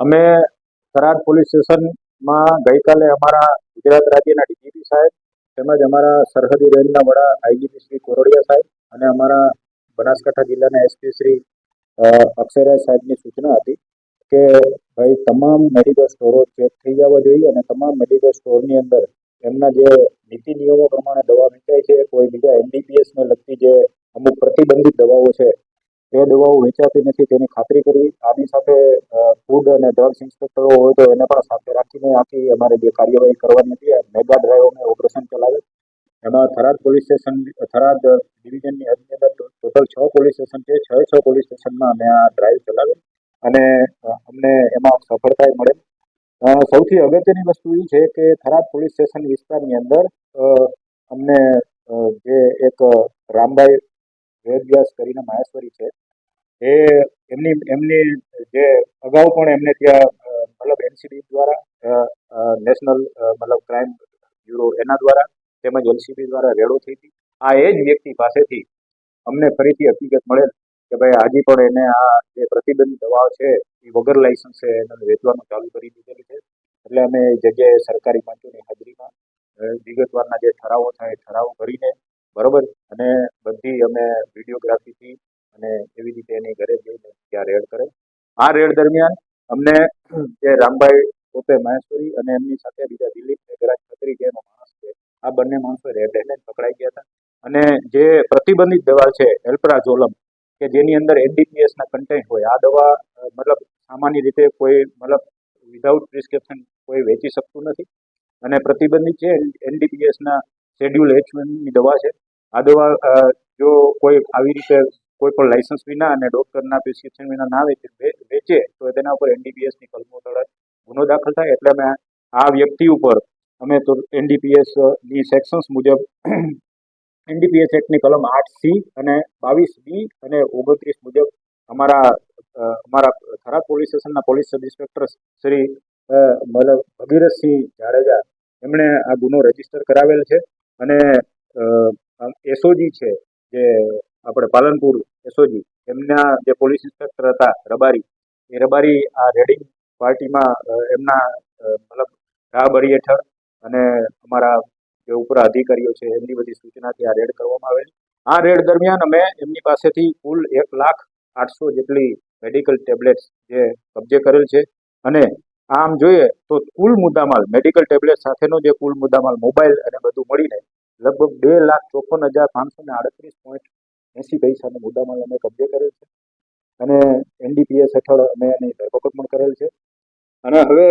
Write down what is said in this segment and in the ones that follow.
અમે થરાદ પોલીસ સ્ટેશનમાં ગઈકાલે અમારા ગુજરાત રાજ્યના ડીજીપી સાહેબ તેમજ અમારા સરહદી રેન્જના વડા આઈજીપી શ્રી કોરડિયા સાહેબ અને અમારા બનાસકાંઠા જિલ્લાના એસપી શ્રી અક્ષયરાજ સાહેબની સૂચના હતી કે ભાઈ તમામ મેડિકલ સ્ટોરો ચેક થઈ જવા જોઈએ અને તમામ મેડિકલ સ્ટોરની અંદર એમના જે નીતિ નિયમો પ્રમાણે દવા વેચાય છે કોઈ બીજા એનડીપીએસને લગતી જે અમુક પ્રતિબંધિત દવાઓ છે તે દવાઓ વેચાતી નથી, તેની ખાતરી કરવી. આની સાથે ફૂડ અને ડ્રગ્સ ઇન્સ્પેક્ટરો હોય તો એને પણ સાથે રાખીને આખી અમારે જે કાર્યવાહી કરવાની હતી મેગા ડ્રાઈવ અમે ઓપરેશન ચલાવે એમાં થરાદ પોલીસ સ્ટેશન થરાદ ડિવિઝનની હદની અંદર ટોટલ છ પોલીસ સ્ટેશન છે. છ છ પોલીસ સ્ટેશનમાં અમે આ ડ્રાઈવ ચલાવી અને અમને એમાં સફળતા મળે. સૌથી અગત્યની વસ્તુ એ છે કે થરાદ પોલીસ સ્ટેશન વિસ્તારની અંદર અમને જે એક રામભાઈ વેદવ્યાસ કરીને માહેશ્વરી છે. એ એમની એમની જે અગાઉ પણ એમને ત્યાં મતલબ એનસીબી દ્વારા નેશનલ મતલબ ક્રાઇમ બ્યુરો એના દ્વારા તેમજ એલસીબી દ્વારા રેડો થઈ હતી. આ એ જ વ્યક્તિ પાસેથી અમને ફરીથી હકીકત મળેલ કે ભાઈ હજી પણ એને આ જે પ્રતિબંધિત દવાઓ છે, એ વગર લાયસન્સે એને વેચવાનું ચાલુ કરી દીધેલું છે. એટલે અમે જગ્યાએ સરકારી પંચોની હાજરીમાં વિગતવારના જે ઠરાવો થાય એ ઠરાવો કરીને બરોબર અને બધી અમે વિડીયોગ્રાફીથી અને એવી રીતે એની ઘરે જઈને ત્યાં રેડ કરે. આ રેડ દરમિયાન અમને જે રામભાઈ પોતે મહેશ્વરી અને એમની સાથે બીજા દિલીપ મેઘરાજ ખત્રી જેનો માણસ છે, આ બંને માણસો રેડ હેન્ડેડ પકડાઈ ગયા હતા. અને જે પ્રતિબંધિત દવા છે, એલ્પ્રાઝોલમ, કે જેની અંદર એનડીપીએસના કન્ટેન્ટ હોય, આ દવા મતલબ સામાન્ય રીતે કોઈ, મતલબ વિધાઉટ પ્રિસ્ક્રિપ્શન કોઈ વેચી શકતું નથી. અને પ્રતિબંધિત છે એનડીપીએસના શેડ્યુલ એચની દવા છે. આ દવા જો કોઈ આવી રીતે કોઈ પણ લાયસન્સ વિના અને ડોક્ટરના પ્રિસ્ક્રિપ્શન વિના ના વેચે વેચે, તો તેના ઉપર એનડીપીએસની કલમો તળે, ગુનો દાખલ થાય, એટલે અમે આ વ્યક્તિ ઉપર અમે તો એનડીપીએસની સેક્શન્સ મુજબ એનડીપીએસ એક્ટની કલમ આઠ સી અને બાવીસ બી અને ઓગણત્રીસ મુજબ અમારા અમારા થરાદ પોલીસ સ્ટેશનના પોલીસ સબ ઇન્સ્પેક્ટર શ્રી મતલબ ભગીરથસિંહ જાડેજા, એમણે આ ગુનો રજિસ્ટર કરાવેલ છે અને એસઓજી છે, જે આપણે પાલનપુર એસઓજી, એમના જે પોલીસ ઇન્સ્પેક્ટર હતા, રબારી, એ રબારી આ રેડિંગ પાર્ટીમાં એમના મતલબ રાહબરી હેઠળ અને અમારા જે ઉપર અધિકારીઓ છે, એમની બધી સૂચનાથી આ રેડ કરવામાં આવેલ. આ રેડ દરમિયાન અમે એમની પાસેથી કુલ એક લાખ આઠસો જેટલી મેડિકલ ટેબ્લેટ્સ જે કબજે કરેલ છે. અને આમ જોઈએ તો કુલ મુદ્દામાલ, મેડિકલ ટેબ્લેટ સાથેનો જે કુલ મુદ્દામાલ, મોબાઈલ અને બધું મળીને લગભગ બે લાખ ચોપન હજાર પાંચસો ને આડત્રીસ પોઈન્ટ એંસી પૈસાનો મુદ્દામાલ અમે કબજે કરેલ છે. અને એનડીપીએસ હેઠળ અમે એની ધરપકડ પણ કરેલ છે. અને હવે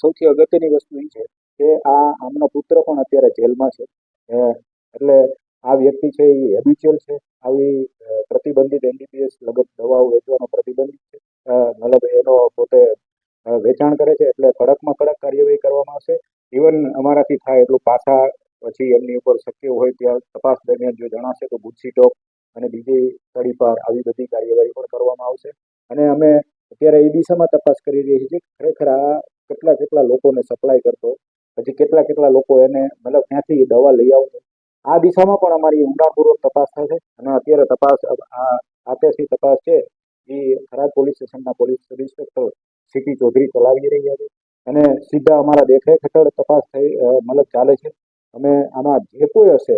સૌથી અગત્યની વસ્તુ એ છે કે આ આમનો પુત્ર પણ અત્યારે જેલમાં છે. એટલે આ વ્યક્તિ છે એ હેબિચ્યુઅલ છે. આવી પ્રતિબંધિત એનડીપીએસ લગત દવાઓ વેચવાનો પ્રતિબંધિત છે. મતલબ એનો પોતે વેચાણ કરે છે. એટલે કડકમાં કડક કાર્યવાહી કરવામાં આવશે. ઇવન અમારાથી થાય એટલું પાછા પછી એમની ઉપર શક્ય હોય ત્યાં તપાસ દરમિયાન જો જણાશે તો ગુજસી ટોપ અને બીજી તડીપાર આવી બધી કાર્યવાહી પણ કરવામાં આવશે. અને અમે અત્યારે એ દિશામાં તપાસ કરી રહી છીએ ખરેખર આ કેટલા કેટલા લોકોને સપ્લાય કરતો, પછી કેટલા કેટલા લોકો એને મતલબ ક્યાંથી દવા લઈ આવતો, આ દિશામાં પણ અમારી ઊંડાણપૂર્વક તપાસ થશે. અને અત્યારે તપાસ, આ આતેશી તપાસ છે, એ ખરાબ પોલીસ સ્ટેશનના police sub inspector CP Chaudhary ચલાવી રહ્યા છે. અને સીધા અમારા દેખરેખ હેઠળ તપાસ થઈ મતલબ ચાલે છે. અમે આમાં જે કોઈ હશે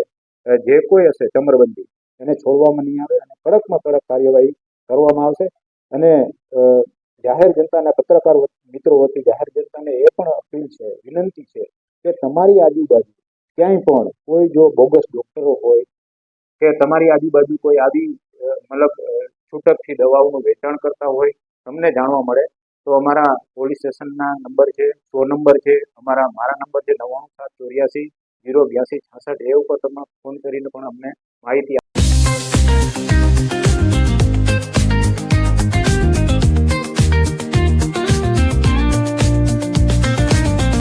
જે કોઈ હશે ચમરબંધી, એને છોડવામાં નહીં આવે અને કડકમાં કડક કાર્યવાહી કરવામાં આવશે. અને જાહેર જનતાના પત્રકાર મિત્રો વતી જાહેર જનતાને એ પણ અપીલ છે, વિનંતી છે કે તમારી આજુબાજુ ક્યાંય પણ કોઈ જો બોગસ ડોક્ટરો હોય કે તમારી આજુબાજુ કોઈ આવી મતલબ છૂટકથી દવાઓનું વેચાણ કરતા હોય, તમને જાણવા મળે, તો અમારા પોલીસ સ્ટેશનના નંબર છે, સો નંબર છે, અમારા, મારા નંબર છે નવ્વાણું સાત ચોર્યાસી જીરો બ્યાસી છાસઠ એ ઉપર તમે ફોન કરીને પણ અમને માહિતી